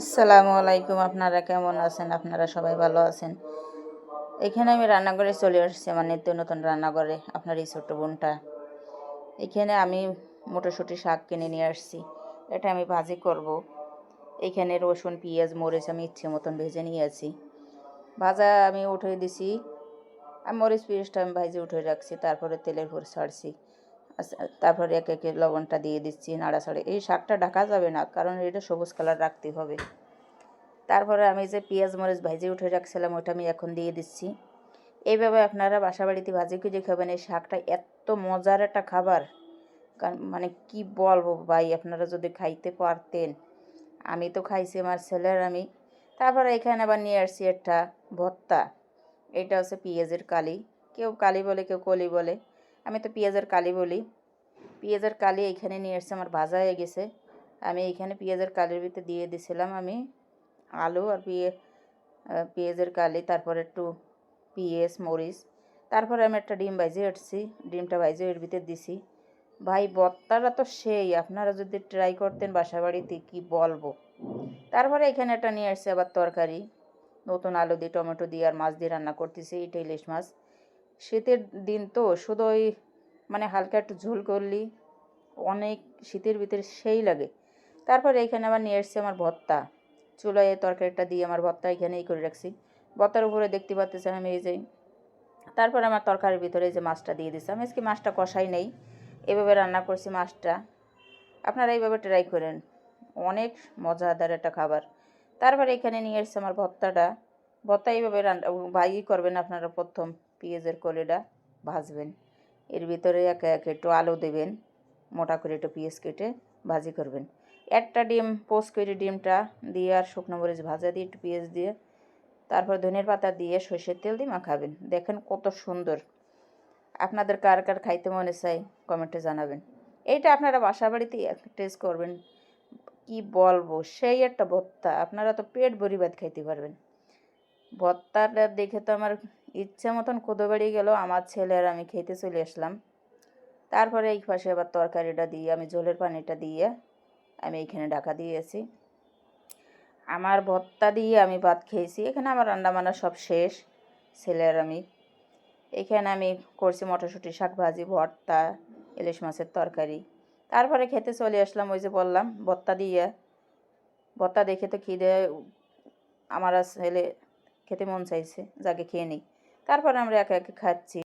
আসসালামু আলাইকুম, আপনারা কেমন আছেন? আপনারা সবাই ভালো আছেন? এখানে আমি রান্নাঘরে চলে আসছি, আমার নিত্য নতুন রান্নাঘরে, আপনার এই ছোট্ট বোনটা। এখানে আমি মোটরশুঁটি শাক কিনে নিয়ে আসছি, এটা আমি ভাজি করব। এখানে রসুন, পেঁয়াজ, মরিচ আমি ইচ্ছে মতন ভেজে নিয়েছি ভাজা আমি উঠে দিছি, আর মরিচ পেঁয়াজটা আমি ভাজি উঠে রাখছি, তারপরে তেলের ভরে ছাড়ছি। তারপরে একে একে লবণটা দিয়ে দিচ্ছি, নাড়াচাড়ে। এই শাকটা ঢাকা যাবে না, কারণ এটা সবুজ কালার রাখতে হবে। তারপরে আমি যে পেঁয়াজ মরিচ ভাজি উঠে রাখছিলাম, ওটা আমি এখন দিয়ে দিচ্ছি। এইভাবে আপনারা বাসা বাড়িতে ভাজি খুঁজে খাবেন, এই শাকটা এত মজার একটা খাবার। কারণ মানে কি বলব ভাই, আপনারা যদি খাইতে পারতেন। আমি তো খাইছি আমার ছেলের, আমি। তারপরে এখানে আবার নিয়ে আসছি একটা ভর্তা। এটা হচ্ছে পেঁয়াজের কালি। কেউ কালি বলে, কেউ কলি বলে। আমি তো পেঁয়াজের কালি বলি। পেঁয়াজের কালি এখানে নিয়ে এসছে আমার ভাজা হয়ে গেছে। আমি এখানে পেঁয়াজের কালির ভিতরে দিয়ে দিছিলাম আমি আলু আর পেঁয়ে পেঁয়াজের কালি, তারপর একটু পেঁয়াজ, মরিচ, তারপরে আমি একটা ডিম ভাইজে উঠছি ডিমটা ভাইজে এর ভিতরে দিছি। ভাই বত্তাটা তো সেই, আপনারা যদি ট্রাই করতেন বাসা বাড়িতে কী বলব? তারপরে এখানে একটা নিয়ে আসছে আবার তরকারি। নতুন আলু দিয়ে, টমেটো দিয়ে আর মাছ দিয়ে রান্না করতেছি এটা ইলিশ মাছ। শীতের দিন তো শুধু ওই মানে হালকা একটু ঝোল করলি, অনেক শীতের ভিতরে সেই লাগে। তারপরে এইখানে আবার নিয়ে এসছে আমার ভর্তা। চুলায় তরকারিটা দিয়ে আমার ভর্তা এখানেই করে রাখছি। ভর্তার উপরে দেখতে পাচ্ছেন আমি এই যে, তারপর আমার তরকারির ভিতরে যে মাছটা দিয়ে দিচ্ছি আমি আজকে মাছটা কষাই নেই, এভাবে রান্না করছি মাছটা। আপনারা এইভাবে ট্রাই করেন, অনেক মজাদার একটা খাবার। তারপরে এখানে নিয়ে এসছে আমার ভর্তাটা। ভর্তা এইভাবে রান্না ভাই করবেন আপনারা প্রথম, পেঁয়াজের কলিটা ভাজবেন। এর ভিতরে একে একে একটু আলু দেবেন, মোটা করে একটু পেঁয়াজ কেটে ভাজি করবেন। একটা ডিম পোস্ট করে ডিমটা দিয়ে আর শুকনো মরিচ ভাজা দিয়ে একটু পেঁয়াজ দিয়ে, তারপর ধনের পাতা দিয়ে সর্ষের তেল দিয়ে মাখাবেন। দেখেন কত সুন্দর। আপনাদের কার কার খাইতে মনে চাই কমেন্টে জানাবেন। এইটা আপনারা বাসা বাড়িতেই টেস্ট করবেন। কি বলব? সেই একটা ভত্তা আপনারা তো পেট ভরি ভাত খাইতে পারবেন। ভর্তাটা দেখে তো আমার ইচ্ছা মতন কোদো বাড়ি গেল, আমার ছেলে আর আমি খেতে চলে আসলাম। তারপরে এই পাশে আবার তরকারিটা দিয়ে, আমি জলের পানিটা দিয়ে আমি এইখানে ঢাকা দিয়েছি আমার ভর্তা দিয়ে আমি ভাত খেয়েছি, এখানে আমার রান্না বান্না সব শেষ ছেলের আমি। এখানে আমি করছি মটরশুঁটি শাক ভাজি ভর্তা, ইলিশ মাছের তরকারি। তারপরে খেতে চলে আসলাম, ওই যে বললাম ভর্তা দিয়ে। ভর্তা দেখে তো খিদে, আমার ছেলে খেতে মন চাইছে যাকে খেয়ে নিই। তারপরে আমরা একে একে খাচ্ছি।